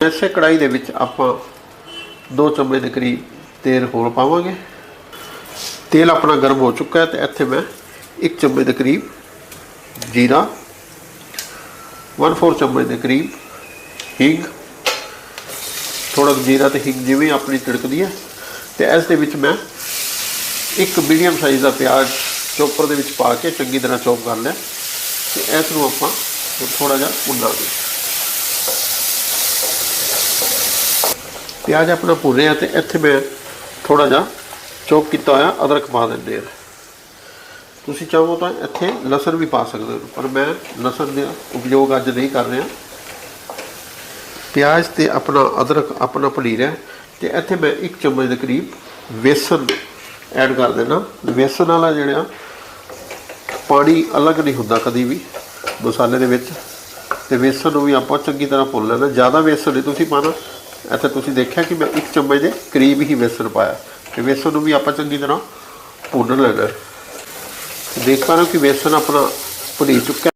ਇਸੇ ਕੜਾਈ ਦੇ ਵਿੱਚ ਆਪਾਂ 2 ਚਮਚ ਦੇ ਕਰੀਬ ਤੇਲ ਹੋਰ ਪਾਵਾਂਗੇ। ਤੇਲ ਆਪਣਾ ਗਰਮ ਹੋ ਚੁੱਕਾ ਹੈ ਤੇ ਇੱਥੇ ਮੈਂ 1 ਚਮਚ ਦੇ ਕਰੀਬ ਜੀਰਾ 1/4 ਚਮਚ ਦੇ ਕਰੀਬ ਹਿੰਗ ਥੋੜਾ ਜੀਰਾ ਤੇ ਹਿੰਗ ਜਿਵੇਂ ਆਪਣੀ ਤਿੜਕਦੀ ਹੈ ਤੇ ਇਸ ਦੇ ਵਿੱਚ ਮੈਂ ਇੱਕ ਮੀਡੀਅਮ ਸਾਈਜ਼ ਦਾ ਪਿਆਜ਼ ਚੋਪਰ ਦੇ ਵਿੱਚ ਪਾ ਕੇ ਚੰਗੀ ਤਰ੍ਹਾਂ ਚੌਪ ਕਰ ਲਿਆ ਤੇ ਇਸ ਨੂੰ ਆਪਾਂ ਥੋੜਾ ਜਿਹਾ ਭੁੰਨਾਂਗੇ ਪਿਆਜ਼ ਆਪਣਾ ਭੁੰਨ ਰਿਹਾ ਤੇ ਇੱਥੇ ਮੈਂ ਥੋੜਾ ਜਿਹਾ ਚੌਪ ਕੀਤਾ ਹੋਇਆ, ਅਦਰਕ ਪਾ ਦਿੰਦੇ ਹਾਂ ਤੁਸੀਂ ਚਾਹੋ ਤਾਂ ਇੱਥੇ ਲਸਣ ਵੀ ਪਾ ਸਕਦੇ ਹੋ, ਪਰ ਮੈਂ ਲਸਣ ਦਾ ਉਪਯੋਗ ਅੱਜ ਨਹੀਂ ਕਰ ਰਿਹਾ। ਪਿਆਜ਼ ਤੇ ਆਪਣਾ ਅਦਰਕ ਆਪਣਾ ਭੁਨੀ ਰਿਹਾ, ਤੇ ਇੱਥੇ ਮੈਂ 1 ਚਮਚ ਦੇ ਕਰੀਬ ਵੇਸਣ ਐਡ ਕਰ ਦੇਣਾ ਵੇਸਣ ਵਾਲਾ ਜਿਹੜਾ, ਪਾਣੀ ਅਲੱਗ ਨਹੀਂ ਹੁੰਦਾ ਕਦੀ ਵੀ ਮਸਾਲੇ ਦੇ ਵਿੱਚ, ਤੇ ਵੇਸਣ ਨੂੰ ਵੀ ਆਪਾਂ ਚੰਗੀ ਤਰ੍ਹਾਂ ਭੁੰਨ ਲੈਣਾ ਜ਼ਿਆਦਾ ਵੇਸਣ ਨਹੀਂ ਤੁਸੀਂ ਪਾਣਾ ਇੱਥੇ ਤੁਸੀਂ ਦੇਖਿਆ ਕਿ ਮੈਂ ਇੱਕ ਚਮਚ ਦੇ ਕਰੀਬ ਹੀ ਵੇਸਣ ਪਾਇਆ। ਤੇ ਵੇਸਣ ਨੂੰ ਵੀ ਆਪਾਂ ਚੰਗੀ ਤਰ੍ਹਾਂ ਭੁੰਨ ਲੈਣਾ। ਦੇਖ ਪਾ ਰਹੇ ਹੋ ਕਿ ਵੇਸਣ ਆਪਣਾ ਭੁਨੀ ਚੁੱਕਾ